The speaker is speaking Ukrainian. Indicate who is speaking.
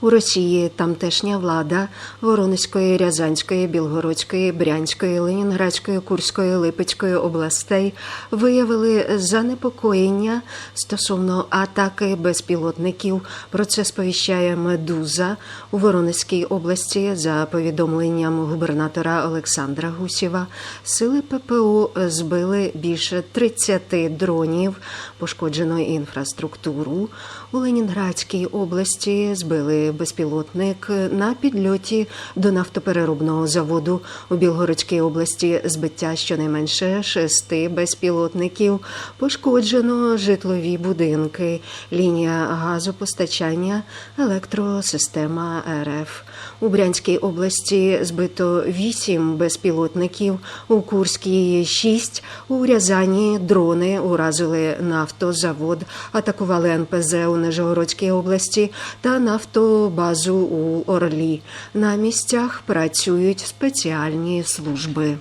Speaker 1: У Росії тамтешня влада Воронезької, Рязанської, Білгородської, Брянської, Ленінградської, Курської, Липецької областей виявили занепокоєння стосовно атаки безпілотників. Про це сповіщає Медуза у Воронезькій області. За повідомленням губернатора Олександра Гусєва, сили ППО збили більше 30 дронів, пошкоджено інфраструктуру. У Ленінградській області збили безпілотник на підльоті до нафтопереробного заводу. У Білгородській області збиття щонайменше шести безпілотників. Пошкоджено житлові будинки, лінія газопостачання, електросистема РФ. У Брянській області збито вісім безпілотників, у Курській шість, у Рязані дрони уразили нафтозавод, атакували НПЗ у Нижегородській області та нафтобазу у Орлі. На місцях працюють спеціальні служби.